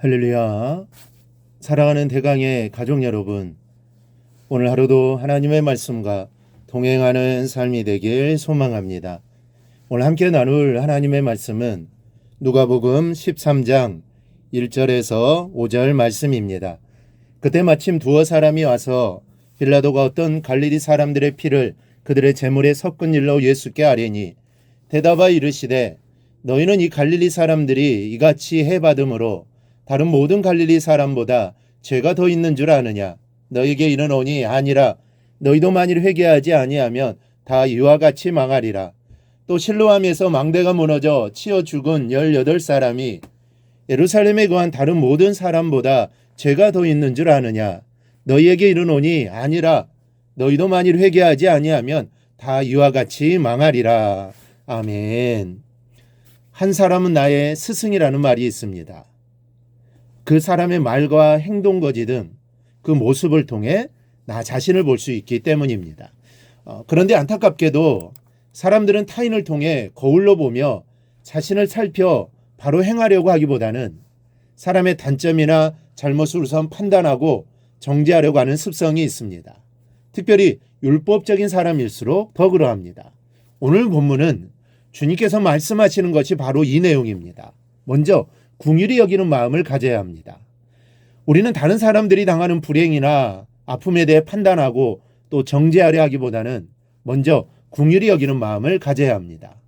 할렐루야. 사랑하는 대강의 가족 여러분. 오늘 하루도 하나님의 말씀과 동행하는 삶이 되길 소망합니다. 오늘 함께 나눌 하나님의 말씀은 누가복음 13장 1절에서 5절 말씀입니다. 그때 마침 두어 사람이 와서 빌라도가 어떤 갈릴리 사람들의 피를 그들의 제물에 섞은 일로 예수께 아뢰니 대답하 이르시되 너희는 이 갈릴리 사람들이 이같이 해받음으로 다른 모든 갈릴리 사람보다 죄가 더 있는 줄 아느냐? 너에게 이르노니 아니라 너희도 만일 회개하지 아니하면 다 이와 같이 망하리라. 또 실로암에서 망대가 무너져 치어 죽은 열여덟 사람이 예루살렘에 거한 다른 모든 사람보다 죄가 더 있는 줄 아느냐? 너희에게 이르노니 아니라 너희도 만일 회개하지 아니하면 다 이와 같이 망하리라. 아멘. 한 사람은 나의 스승이라는 말이 있습니다. 그 사람의 말과 행동 거지 등 그 모습을 통해 나 자신을 볼 수 있기 때문입니다. 어, 그런데 안타깝게도 사람들은 타인을 통해 거울로 보며 자신을 살펴 바로 행하려고 하기보다는 사람의 단점이나 잘못을 우선 판단하고 정지하려고 하는 습성이 있습니다. 특별히 율법적인 사람일수록 더 그러합니다. 오늘 본문은 주님께서 말씀하시는 것이 바로 이 내용입니다. 먼저 궁휼히 여기는 마음을 가져야 합니다. 우리는 다른 사람들이 당하는 불행이나 아픔에 대해 판단하고 또 정죄하려 하기보다는 먼저 궁휼히 여기는 마음을 가져야 합니다.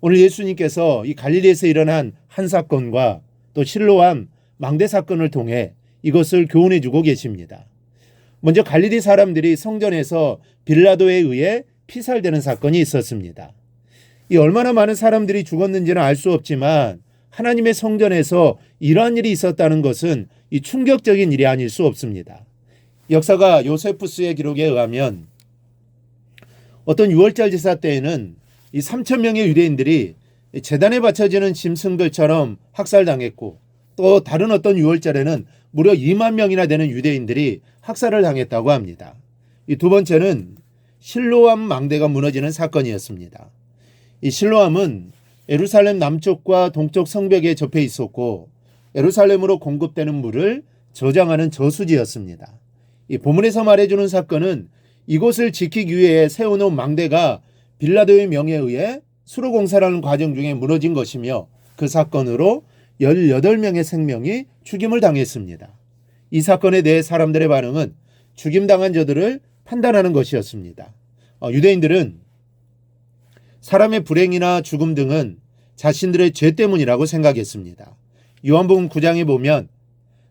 오늘 예수님께서 이 갈릴리에서 일어난 한 사건과 또 실로암 망대 사건을 통해 이것을 교훈해 주고 계십니다. 먼저 갈릴리 사람들이 성전에서 빌라도에 의해 피살되는 사건이 있었습니다. 이 얼마나 많은 사람들이 죽었는지는 알 수 없지만 하나님의 성전에서 이러한 일이 있었다는 것은 이 충격적인 일이 아닐 수 없습니다. 역사가 요세푸스의 기록에 의하면 어떤 6월절 제사 때에는 이 3천 명의 유대인들이 재단에 바쳐지는 짐승들처럼 학살당했고 또 다른 어떤 6월절에는 무려 2만 명이나 되는 유대인들이 학살을 당했다고 합니다. 이 두 번째는 실로암 망대가 무너지는 사건이었습니다. 이 실로암은 예루살렘 남쪽과 동쪽 성벽에 접해 있었고 예루살렘으로 공급되는 물을 저장하는 저수지였습니다. 이 본문에서 말해주는 사건은 이곳을 지키기 위해 세워놓은 망대가 빌라도의 명에 의해 수로 공사라는 과정 중에 무너진 것이며 그 사건으로 18명의 생명이 죽임을 당했습니다. 이 사건에 대해 사람들의 반응은 죽임당한 저들을 판단하는 것이었습니다. 어, 유대인들은 사람의 불행이나 죽음 등은 자신들의 죄 때문이라고 생각했습니다. 요한복음 9장에 보면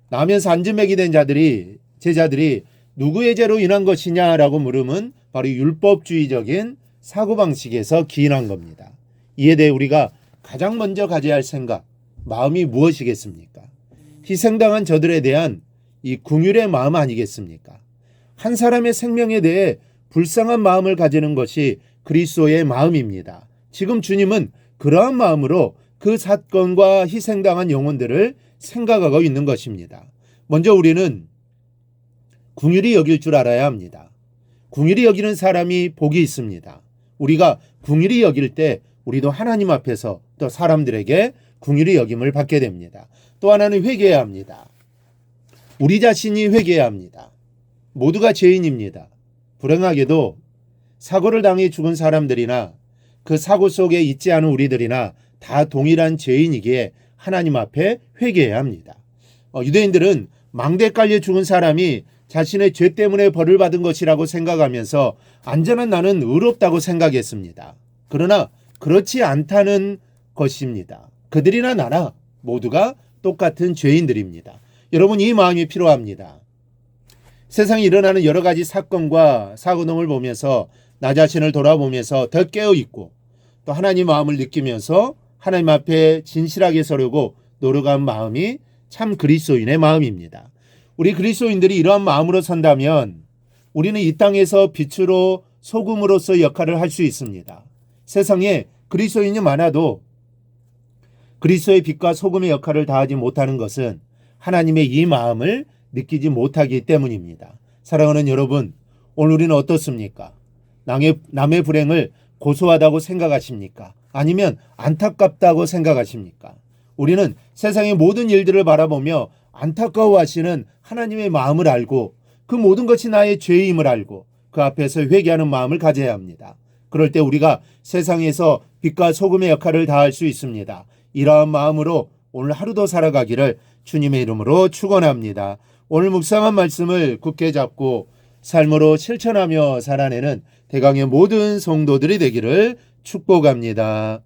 나면서 안전맥이 된 자들이 제자들이 누구의 죄로 인한 것이냐라고 물으면 바로 율법주의적인 사고방식에서 기인한 겁니다. 이에 대해 우리가 가장 먼저 가져야 할 생각, 마음이 무엇이겠습니까? 희생당한 저들에 대한 이 궁율의 마음 아니겠습니까? 한 사람의 생명에 대해 불쌍한 마음을 가지는 것이 그리스도의 마음입니다. 지금 주님은 그러한 마음으로 그 사건과 희생당한 영혼들을 생각하고 있는 것입니다. 먼저 우리는 궁율이 여길 줄 알아야 합니다. 궁율이 여기는 사람이 복이 있습니다. 우리가 궁율이 여길 때 우리도 하나님 앞에서 또 사람들에게 궁율이 여김을 받게 됩니다. 또 하나는 회개해야 합니다. 우리 자신이 회개해야 합니다. 모두가 죄인입니다. 불행하게도 사고를 당해 죽은 사람들이나 그 사고 속에 있지 않은 우리들이나 다 동일한 죄인이기에 하나님 앞에 회개해야 합니다. 어, 유대인들은 망대 깔려 죽은 사람이 자신의 죄 때문에 벌을 받은 것이라고 생각하면서 안전한 나는 의롭다고 생각했습니다. 그러나 그렇지 않다는 것입니다. 그들이나 나나 모두가 똑같은 죄인들입니다. 여러분 이 마음이 필요합니다. 세상에 일어나는 여러 가지 사건과 사고 등을 보면서 나 자신을 돌아보면서 더 깨어 있고 또 하나님 마음을 느끼면서 하나님 앞에 진실하게 서려고 노력한 마음이 참 그리스도인의 마음입니다. 우리 그리스도인들이 이러한 마음으로 선다면 우리는 이 땅에서 빛으로 소금으로서 역할을 할 수 있습니다. 세상에 그리스도인이 많아도 그리스도의 빛과 소금의 역할을 다하지 못하는 것은 하나님의 이 마음을 느끼지 못하기 때문입니다. 사랑하는 여러분, 오늘 우리는 어떻습니까? 남의, 남의 불행을 고소하다고 생각하십니까? 아니면 안타깝다고 생각하십니까? 우리는 세상의 모든 일들을 바라보며 안타까워하시는 하나님의 마음을 알고 그 모든 것이 나의 죄임을 알고 그 앞에서 회개하는 마음을 가져야 합니다. 그럴 때 우리가 세상에서 빛과 소금의 역할을 다할 수 있습니다. 이러한 마음으로 오늘 하루도 살아가기를 주님의 이름으로 축원합니다. 오늘 묵상한 말씀을 굳게 잡고 삶으로 실천하며 살아내는 대강의 모든 성도들이 되기를 축복합니다.